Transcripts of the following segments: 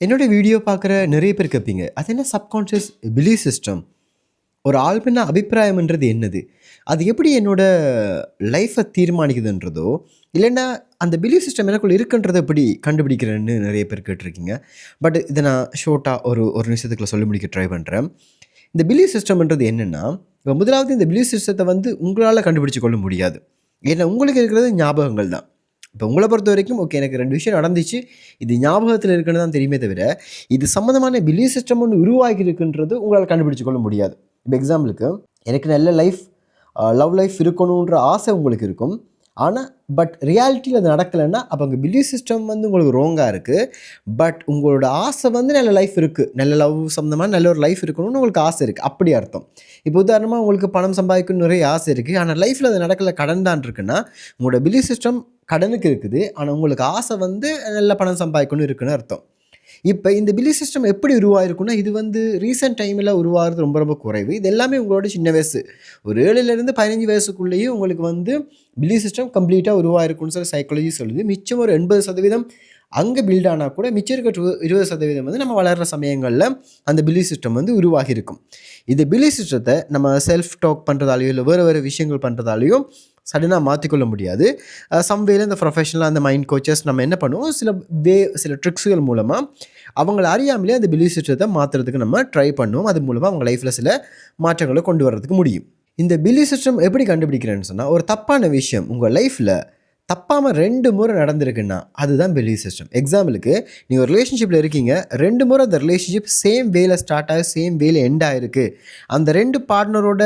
என்னோட வீடியோ பார்க்குற நிறைய பேர் கேட்பீங்க அது என்ன சப்கான்ஷியஸ் பிலீஃப் சிஸ்டம் ஒரு ஆழ்மன அபிப்பிராயம்ன்றது என்னது? அது எப்படி என்னோடய லைஃப்பை தீர்மானிக்குதுன்றதோ இல்லைன்னா அந்த பிலீஃப் சிஸ்டம் எனக்குள்ள இருக்குன்றதை எப்படி கண்டுபிடிக்கிறேன்னு நிறைய பேர் கேட்டிருக்கீங்க. பட் இதை நான் ஷோர்ட்டாக ஒரு ஒரு நிமிஷத்துக்குள்ள சொல்லி முடிக்க ட்ரை பண்ணுறேன் இந்த பிலீஃப் சிஸ்டம்ன்றது என்னென்னா இப்போ முதலாவது இந்த பிலீஃப் சிஸ்டத்தை வந்து உங்களால் கண்டுபிடிச்சு கொள்ள முடியாது. ஏன்னா உங்களுக்கு இருக்கிறது ஞாபகங்கள் தான். இப்போ உங்களை பொறுத்த வரைக்கும் ஓகே எனக்கு ரெண்டு விஷயம் நடந்துச்சு. இது ஞாபகத்தில் இருக்குன்னு தான் தெரியுமே தவிர இது சம்மந்தமான பிலீவ் சிஸ்டம் ஒன்று உருவாகி இருக்குன்றது உங்களால் கண்டுபிடிச்சு கொள்ள முடியாது. இப்போ எக்ஸாம்பிளுக்கு எனக்கு நல்ல லைஃப் லவ் லைஃப் இருக்கணுன்ற ஆசை உங்களுக்கு இருக்கும். ஆனால் பட் ரியாலிட்டியில் அது நடக்கலைன்னா அப்போ அங்கே பிலீவ் சிஸ்டம் வந்து உங்களுக்கு ரோங்காக இருக்குது பட் உங்களோட ஆசை வந்து நல்ல லைஃப் இருக்குது நல்ல லவ் சம்மந்தமாக நல்ல ஒரு லைஃப் இருக்கணும்னு உங்களுக்கு ஆசை இருக்குது அப்படி அர்த்தம். இப்போ உதாரணமாக உங்களுக்கு பணம் சம்பாதிக்கணும் நிறைய ஆசை இருக்குது ஆனால் லைஃப்பில் அது நடக்கல கடன் தான் இருக்குன்னா உங்களோட பிலீவ் சிஸ்டம் கடனுக்கு இருக்குது. ஆனால் உங்களுக்கு ஆசை வந்து நல்ல பணம் சம்பாதிக்கணும் இருக்குன்னு அர்த்தம். இப்போ இந்த பிலீஃப் சிஸ்டம் எப்படி உருவாயிருக்குன்னா இது வந்து ரீசெண்ட் டைமில் உருவாகிறது ரொம்ப ரொம்ப குறைவு. இது எல்லாமே உங்களோட சின்ன வயசு. ஒரு ஏழுலேருந்து பதினஞ்சு வயசுக்குள்ளேயும் உங்களுக்கு வந்து பிலீஃப் சிஸ்டம் கம்ப்ளீட்டாக உருவாயிருக்குன்னு சொல்லி சைக்காலஜி சொல்லுது. மிச்சம் ஒரு எண்பது சதவீதம் அங்கே பில்ட் ஆனால் கூட மிச்சம் இருக்க இருபது சதவீதம் வந்து நம்ம வளர்கிற சமயங்களில் அந்த பிலி சிஸ்டம் வந்து உருவாகி இருக்கும் இந்த பிலீஃப் சிஸ்டத்தை நம்ம செல்ஃப் டாக் பண்ணுறதாலையோ இல்லை வேறு வேறு விஷயங்கள் பண்ணுறதாலையும் சடனாக மாற்றிக்கொள்ள முடியாது. சம்வேல இந்த ப்ரொஃபஷனலாக அந்த மைண்ட் கோச்சஸ் நம்ம என்ன பண்ணுவோம்? சில வே சில ட்ரிக்ஸுகள் மூலமாக அவங்கள அறியாமலே அந்த பிலீஃப் சிஸ்டத்தை மாற்றுறதுக்கு நம்ம ட்ரை பண்ணுவோம். அது மூலமாக அவங்க லைஃப்பில் சில மாற்றங்களை கொண்டு வர்றதுக்கு முடியும். இந்த பிலீஃப் சிஸ்டம் எப்படி கண்டுபிடிக்கிறேன்னு சொன்னால் ஒரு தப்பான விஷயம் உங்கள் லைஃப்பில் தப்பாமல் ரெண்டு முறை நடந்திருக்குன்னா அதுதான் பிலீஃப் சிஸ்டம் எக்ஸாம்பிளுக்கு நீங்கள் ஒரு ரிலேஷன்ஷிப்பில் இருக்கீங்க ரெண்டு முறை அந்த ரிலேஷன்ஷிப் சேம் வேல ஸ்டார்ட் ஆகி சேம் வேல எண்ட் ஆகிருக்கு அந்த ரெண்டு பார்ட்னரோட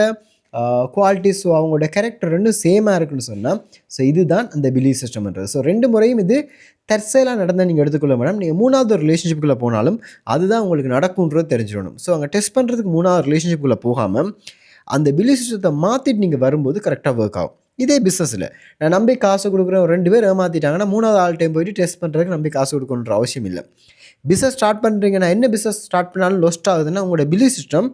குவாலிட்டிஸ் அவங்களோட கேரக்டர் ரெண்டும் சேமாக இருக்குன்னு சொன்னால் ஸோ இதுதான் அந்த பிலீஃப் சிஸ்டம்ன்றது ஸோ ரெண்டு முறையும் இது தற்செயலாக நடந்தால் நீங்கள் எடுத்துக்கொள்ள மேடம் நீங்கள் மூணாவது ஒரு ரிலேஷன்ஷிப்புக்குள்ளே போனாலும் அதுதான் உங்களுக்கு நடக்கும்ன்றது தெரிஞ்சிடணும். ஸோ அங்கே டெஸ்ட் பண்ணுறதுக்கு மூணாவது ரிலேஷன்ஷிப்புக்குள்ளே போகாமல் அந்த பிலீஃப் சிஸ்டத்தை மாற்றிட்டு நீங்கள் வரும்போது கரெக்டாக ஒர்க் ஆகும். இதே பிஸ்னஸில் நான் நம்பி காசு கொடுக்குறேன் ரெண்டு பேர் ஏமாற்றிட்டாங்கன்னா மூணாவது ஆள் டைம் போயிட்டு டெஸ்ட் பண்ணுறதுக்கு நம்பி காசு கொடுக்கணுன்ற அவசியம் இல்லை. பிஸ்னஸ் ஸ்டார்ட் பண்ணுறீங்க நான் என்ன பிஸ்னஸ் ஸ்டார்ட் பண்ணாலும் லொஸ்ட் ஆகுதுன்னா உங்களோட பிலீஃப் சிஸ்டம்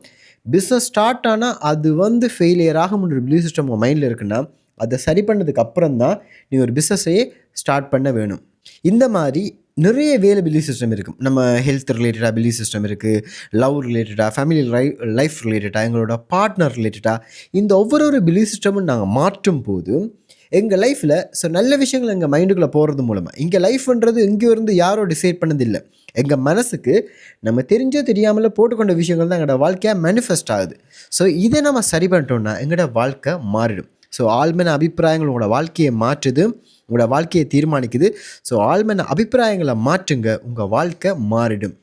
பிஸ்னஸ் ஸ்டார்ட் ஆனால் அது வந்து ஃபெயிலியர் ஆகும்ன்ற பிலீஃப் சிஸ்டம் உங்கள் மைண்டில் இருக்குன்னா அதை சரி பண்ணதுக்கு அப்புறம் தான் நீ ஒரு பிஸ்னஸையே ஸ்டார்ட் பண்ண வேணும். இந்த மாதிரி நிறைய வேலை பிலீஃப் சிஸ்டம் இருக்கும் நம்ம ஹெல்த் ரிலேட்டடாக பிலீஃப் சிஸ்டம் இருக்குது லவ் ரிலேட்டடாக ஃபேமிலி லைஃப் ரிலேட்டடாக எங்களோட பார்ட்னர் ரிலேட்டடாக இந்த ஒவ்வொரு பிலீஃப் சிஸ்டமும் நாங்கள் மாற்றும் போது எங்கள் லைஃப்பில் ஸோ நல்ல விஷயங்கள் எங்கள் மைண்டுக்குள்ளே போகிறது மூலமாக இங்கே லைஃப்ன்றது இங்கே இருந்து யாரோ டிசைட் பண்ணதில்லை. எங்கள் மனசுக்கு நம்ம தெரிஞ்சோ தெரியாமல் போட்டுக்கொண்ட விஷயங்கள் தான் எங்களோட வாழ்க்கையாக மேனிஃபெஸ்ட் ஆகுது. ஸோ இதை நம்ம சரி பண்ணிட்டோம்னா எங்களோட வாழ்க்கை மாறிடும். ஸோ ஆழ்மன அபிப்பிராயங்கள் உங்களோட வாழ்க்கையை மாற்றுது உங்களோட வாழ்க்கையை தீர்மானிக்குது. ஸோ ஆழ்மன அபிப்பிராயங்களை மாற்றுங்க உங்கள் வாழ்க்கை மாறிடும்.